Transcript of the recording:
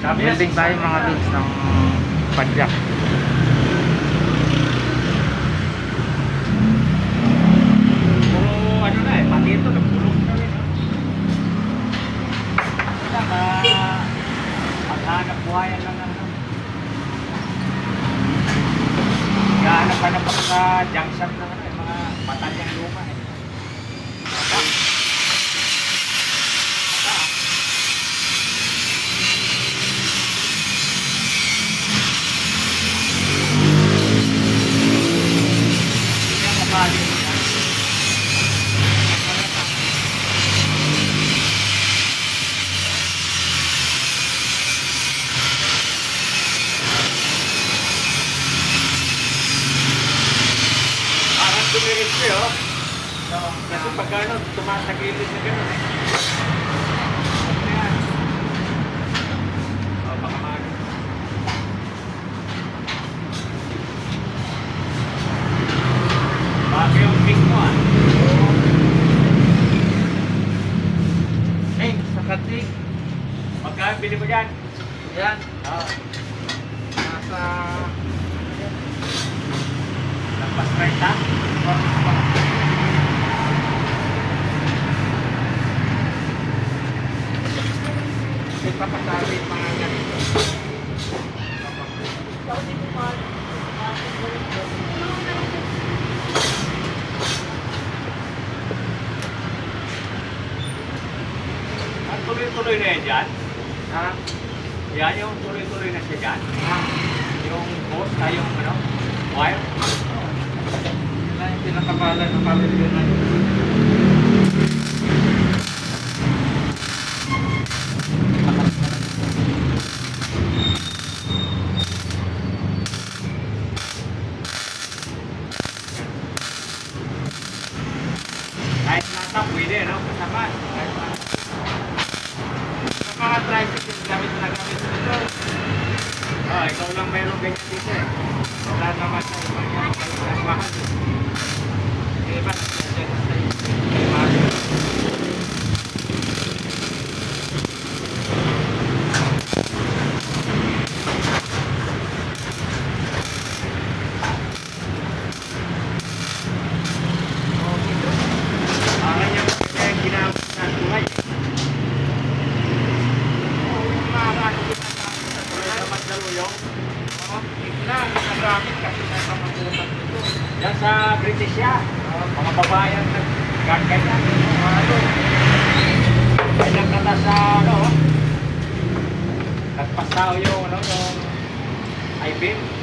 Building tayo mga lods ng padyak. Puro ano na eh, pati ito nagpulong na rin. no? Wala ka, maghanap buhayan lang ano. Gahanap ka na pa sa junction ng ano, mga batalyang Ako mali. Parang tumiris siya, oh. Kasi pag ano, tumatagilid na gano'n eh. Magkano bili mo dyan? Yan. Nasa... Lampas 30? May papasabi mga ganito. Ang tuloy-tuloy na yan dyan? Ha? Yan yung tuloy-tuloy na siya dyan? Ha? Yung post na yung ano? Wire? Yun lang yung pinakabala ng kalilinan. Kahit nasa pwede, no? Kasama. Kahit nasa. Sa mga tricycle, gamit na gamit nito. Oh, ikaw lang mayroong ganyan dito eh. Wala naman sa iba niya. Ang mahal. Yung iba, nandiyan na sa iyo. May mahal. Parang yung kaya yung ginamit sa buhay. Oo, yung mga ano, ginagamit sa Tuloy tulad. na magdaluyong. Oo, Ito ginagamit kasi sa pamagutan nito. Yan sa British yan. Mga babayan na ganyan. Ano? Kanya ka na sa ano. Nagpasaw yung ano yung I-beam.